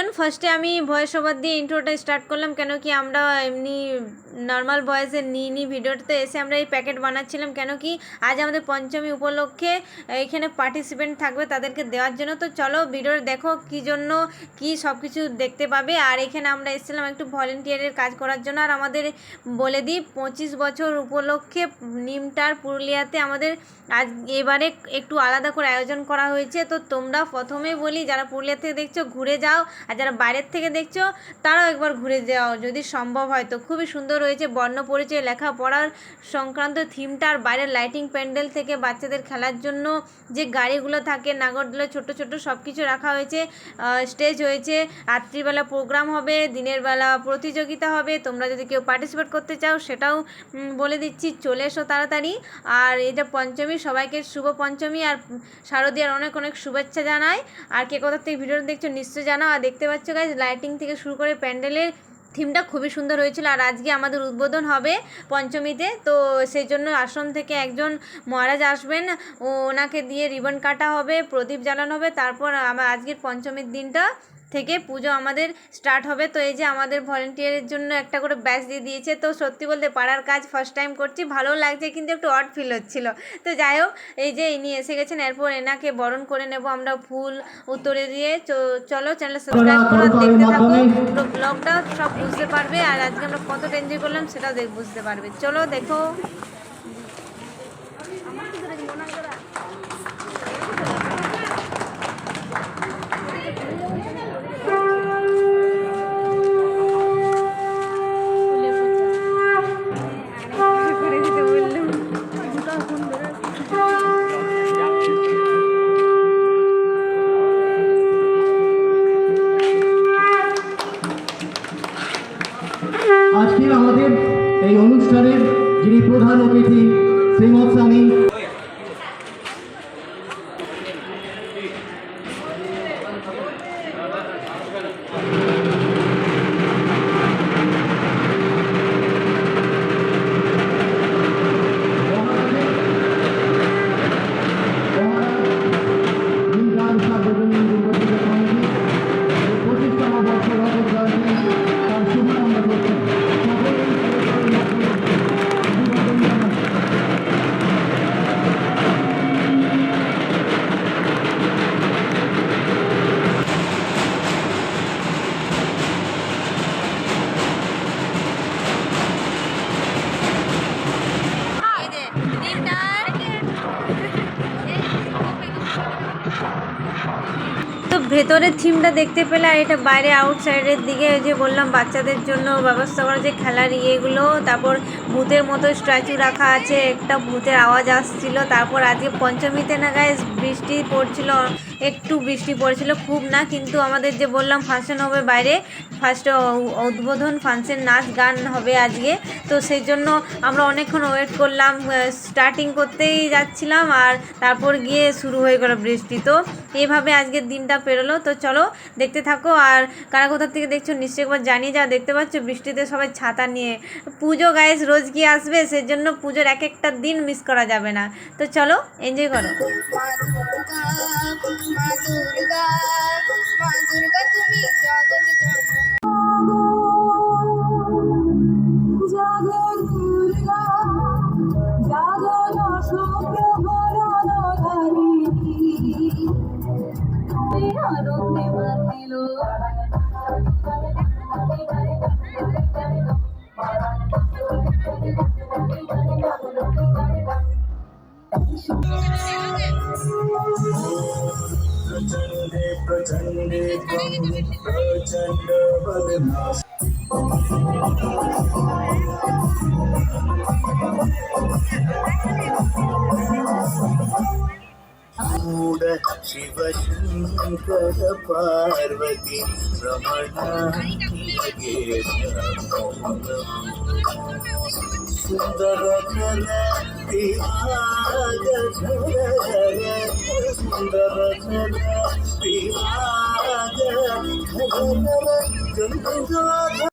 Everyone ফার্স্টে আমি voice over দিয়ে ইন্ট্রোটা স্টার্ট করলাম, কেন কি আমরা এমনি নর্মাল ভয়েসে নিই ভিডিওটাতে এসে আমরা এই প্যাকেট বানাচ্ছিলাম, কেন কি আজ আমাদের পঞ্চমী উপলক্ষে এখানে পার্টিসিপেন্ট থাকবে তাদেরকে দেওয়ার জন্য। তো চলো ভিডিওটা দেখো কী জন্য কি সব কিছু দেখতে পাবে। আর এখানে আমরা এসেছিলাম একটু ভলেন্টিয়ারের কাজ করার জন্য। আর আমাদের বলে দিই, পঁচিশ বছর উপলক্ষে নিমটার পুরুলিয়াতে আমাদের আজ এবারে একটু আলাদা করে আয়োজন করা হয়েছে। তো তোমরা প্রথমে বলি, যারা পুরুলিয়া থেকে দেখছ, ঘুরে যাও। আর যারা বাইরের থেকে দেখছ, তারাও একবার ঘুরে যাও। যদি সম্ভব হয় তো খুবই সুন্দর হয়েছে বর্ণ পরিচয় লেখাপড়ার সংক্রান্ত থিমটা আর বাইরের লাইটিং প্যান্ডেল থেকে বাচ্চাদের খেলার জন্য যে গাড়িগুলো থাকে নাগরদোলা ছোট ছোট সব কিছু রাখা হয়েছে স্টেজ হয়েছে। রাত্রিবেলা প্রোগ্রাম হবে, দিনের বেলা প্রতিযোগিতা হবে। তোমরা যদি কেউ পার্টিসিপেট করতে চাও সেটাও বলে দিচ্ছি, চলে এসো তাড়াতাড়ি। আর এটা পঞ্চমী, সবাইকে শুভ পঞ্চমী। আর শারদীয়ার অনেক অনেক শুভেচ্ছা জানাই। আর কে কোথা থেকে ভিডিওটা দেখছ নিশ্চয়ই জানাও। আর দেখতে পাচ্ছ গাইজ লাইটিং থেকে শুরু করে প্যান্ডেলের থিমটা খুবই সুন্দর হয়েছিল। আর আজকে আমাদের উদ্বোধন হবে পঞ্চমীতে, তো সেই জন্য আশ্রম থেকে একজন মহারাজ আসবেন। ওনাকে দিয়ে রিবন কাটা হবে, প্রদীপ জ্বালানো হবে। তারপর আমার আজকের পঞ্চমীর দিনটা থেকে পুজো আমাদের স্টার্ট হবে। তো এই যে আমাদের ভলেন্টিয়ারের জন্য একটা করে ব্যাচ দিয়ে দিয়েছে। তো সত্যি বলতে পাড়ার কাজ ফার্স্ট টাইম করছি ভালো লাগছে কিন্তু একটু অড ফিল হচ্ছিল। তো যাই হোক এই যে ইনি এসে গেছেন এরপর এনাকে বরণ করে নেব আমরা ফুল উত্তরে দিয়ে। চ- চলো চ্যানেল সাবস্ক্রাইব করো দেখতে থাকো। পুরো ব্লগটা সব বুঝতে পারবে। আর আজকে আমরা কত এনজয় করলাম সেটাও দেখ বুঝতে পারবে। চলো দেখো। Senhor, ভেতরের থিমটা দেখতে পেলে আর এটা বাইরে আউটসাইডের দিকে যে বললাম, বাচ্চাদের জন্য ব্যবস্থা করা যে খেলার ইয়েগুলো, তারপর ভূতের মতো স্ট্যাচু রাখা আছে, একটা ভূতের আওয়াজ আসছিল, তারপর আজকে পঞ্চমীতে না গায়ে বৃষ্টি পড়ছিল একটু বৃষ্টি পড়ছিল, খুব না, কিন্তু আমাদের যে বললাম ফাংশন হবে বাইরে ফার্স্টে উদ্বোধন ফাংশন নাচ গান হবে আজকে। তো সেই জন্য আমরা অনেকক্ষণ ওয়েট করলাম স্টার্টিং করতেই যাচ্ছিলাম আর তারপর গিয়ে শুরু হয়ে গেল বৃষ্টি। তো এইভাবে আজকের দিনটা পেরোলো। তো চলো, দেখতে থাকো আর কারা কোথা থেকে দেখছ নিশ্চয়ই একবার জানিয়ে যাও। দেখতে পাচ্ছ বৃষ্টিতে সবাই ছাতা নিয়ে, পুজো গায়েস রোজ কি আসবে? সেজন্য পুজোর এক একটা দিন মিস করা যাবে না। তো চলো এনজয় করো। মা দুর্গা মা দুর্গা তুমি জগৎ प्रचंडे प्रचंडे त्वं శివశంకర పార్వతి రమణే సుందరధర దివాగధర సుందరధర దివాగ గంగ